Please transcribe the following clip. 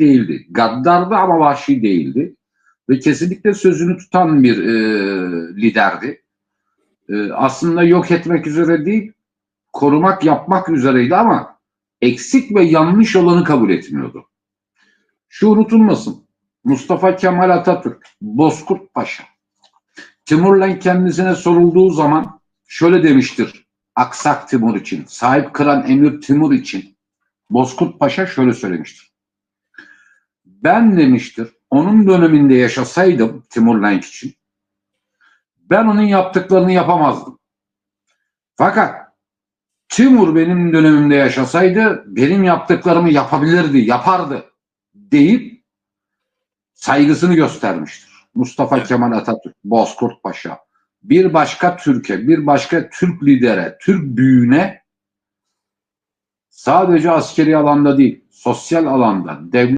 değildi. Gaddardı ama vahşi değildi. Ve kesinlikle sözünü tutan bir e, liderdi. E, aslında yok etmek üzere değil, korumak, yapmak üzereydi ama eksik ve yanlış olanı kabul etmiyordu. Şu unutulmasın. Mustafa Kemal Atatürk, Bozkurt Paşa. Timurlenk kendisine sorulduğu zaman şöyle demiştir. Aksak Timur için, sahip kıran Emir Timur için. Bozkurt Paşa şöyle söylemiştir. Ben demiştir, onun döneminde yaşasaydım Timurlenk için, ben onun yaptıklarını yapamazdım. Fakat Timur benim dönemimde yaşasaydı benim yaptıklarımı yapabilirdi, yapardı deyip saygısını göstermiştir. Mustafa. Kemal Atatürk, Bozkurt Paşa. Bir başka Türkiye, bir başka Türk lidere, Türk büyüğüne sadece askeri alanda değil, sosyal alanda, devlet